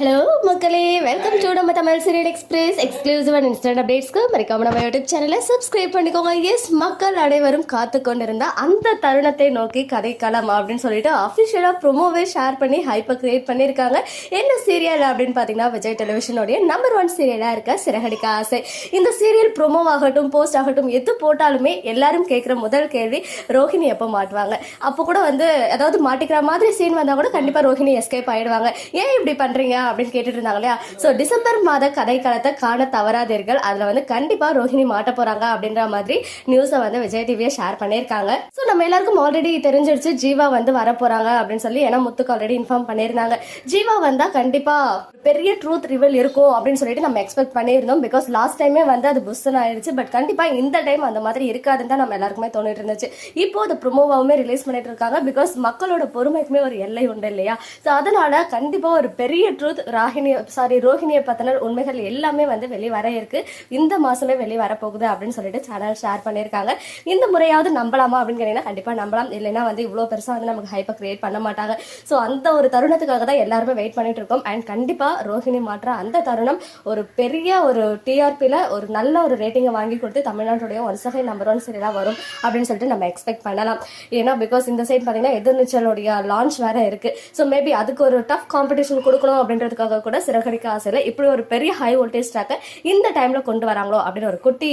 Hello மக்களே. Welcome to நம்ம Tamil serial express exclusive and instant அப்டேட்ஸ்க்கு மறக்காம நம்ம யூடியூப் சேனலை சப்ஸ்கிரைப் பண்ணிக்கோங்க. எஸ் மக்கள் அனைவரும் காத்து கொண்டிருந்த அந்த தருணத்தை நோக்கி கதைக்கலாம் அப்படின்னு சொல்லிட்டு அஃபிஷியலாக ப்ரொமோவே ஷேர் பண்ணி ஹைப்பை கிரியேட் பண்ணியிருக்காங்க என்ன சீரியல் அப்படின்னு பார்த்தீங்கன்னா விஜய் டெலிவிஷனுடைய நம்பர் ஒன் சீரியலாக இருக்க சிறகடிக்க ஆசை. இந்த சீரியல் ப்ரொமோ ஆகட்டும் போஸ்ட் ஆகட்டும் எது போட்டாலுமே எல்லாரும் கேட்குற முதல் கேள்வி ரோஹிணி எப்போ மாட்டுவாங்க? அப்போ கூட வந்து அதாவது மாட்டிக்கிற மாதிரி சீன் வந்தால் கூட கண்டிப்பாக ரோஹிணி எஸ்கேப் ஆயிடுவாங்க. ஏன் இப்படி பண்ணுறீங்க அப்படின்னு கேட்டுட்டு இருந்தாங்க இல்லையா? ஸோ டிசம்பர் மாத கதைக்களத்தை காண தவறாதீர்கள். அதில் வந்து கண்டிப்பாக ரோஹிணி மாட்ட போகிறாங்க அப்படின்ற மாதிரி நியூஸை வந்து விஜய் டிவியை ஷேர் பண்ணியிருக்காங்க. ஸோ நம்ம எல்லாருக்கும் ஆல்ரெடி தெரிஞ்சிருச்சு ஜீவா வந்து வர போகிறாங்க அப்படின்னு சொல்லி ஏன்னா முத்துக்கு ஆல்ரெடி இன்ஃபார்ம் பண்ணியிருந்தாங்க. ஜீவா வந்தால் கண்டிப்பாக பெரிய ட்ரூத் ரிவல் இருக்கும் அப்படின்னு சொல்லிட்டு நம்ம எக்ஸ்பெக்ட் பண்ணியிருந்தோம். பிகாஸ் லாஸ்ட் டைமே வந்து அது புஸ்ஸன் ஆயிடுச்சு பட் கண்டிப்பாக இந்த டைம் அந்த மாதிரி இருக்காதுன்னு தான் நம்ம எல்லாருக்குமே தோணிட்டு இருந்துச்சு. இப்போ அது ப்ரொமோவாவுமே ரிலீஸ் பண்ணிட்டு இருக்காங்க. பிகாஸ் மக்களோட பொறுமைக்குமே ஒரு எல்லை உண்டு இல்லையா? ஸோ அதனால கண்டிப்பாக ஒரு பெரிய ட்ரூத் ராகினி சாரி ரோஹிணியை பத்தின உண்மைகள் எல்லாமே வந்து வெளி வர இருக்கு. இந்த மாசமே வெளி வரப்போகுது அப்படின்னு சொல்லிட்டு சேனல் ஷேர் பண்ணியிருக்காங்க. இந்த முறையாவது நம்பலாமா அப்படின்னு கேட்டீங்கன்னா கண்டிப்பாக நம்பலாம். இல்லைன்னா வந்து இவ்வளோ பெருசாக வந்து நமக்கு ஹைப்பை கிரியேட் பண்ண மாட்டாங்க. ஸோ அந்த ஒரு தருணத்துக்காக தான் எல்லாருமே வெயிட் பண்ணிட்டு இருக்கோம். அண்ட் கண்டிப்பாக ரோஹிணி மாற்ற அந்த தருணம் ஒரு பெரிய ஒரு டிஆர்பியில் ஒரு நல்ல ஒரு ரேட்டிங்கை வாங்கி கொடுத்து தமிழ்நாட்டுடைய ஒன் சகை நம்பர் ஒன் சீரியலாக வரும் அப்படின்னு சொல்லிட்டு நம்ம எக்ஸ்பெக்ட் பண்ணலாம். ஏன்னா பிகாஸ் இந்த சைட் பார்த்தீங்கன்னா எதிர்நீச்சலுடைய லான்ச் வேற இருக்கு. ஸோ மேபி அதுக்கு ஒரு டஃப் காம்படிஷன் கொடுக்கணும் அப்படின்றதுக்காக கூட சிறகடிக்க ஆசையில் இப்படி ஒரு பெரிய ஹை வோல்டேஜ் ட்ராக்கை இந்த டைம்ல கொண்டு வராங்களோ அப்படின்னு ஒரு குட்டி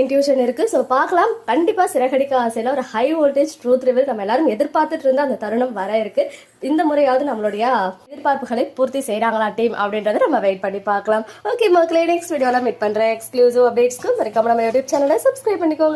இன்ட்யூஷன் இருக்கு. ஸோ பார்க்கலாம். கண்டிப்பா சிறகடிக்க ஆசையில ஒரு ஹை வோல்டேஜ் ட்ரூத் ரிவில் நம்ம எல்லாரும் எதிர்பார்த்துட்டு இருந்த அந்த தருணம் வர இருக்கு. இந்த முறையாவது நம்மளுடைய எதிர்பார்ப்புகளை பூர்த்தி செய்யறாங்களா டீம் அப்படின்றத நம்ம வெயிட் பண்ணி பார்க்கலாம். ஓகே மக்களே நெக்ஸ்ட் வீடியோல மீட் பண்றேன். எக்ஸ்க்ளூசிவ் அப்டேட்ஸ்க்கு மறக்காம நம்ம யூடியூப் சேனலை சப்ஸ்கிரைப் பண்ணிக்கோங்க.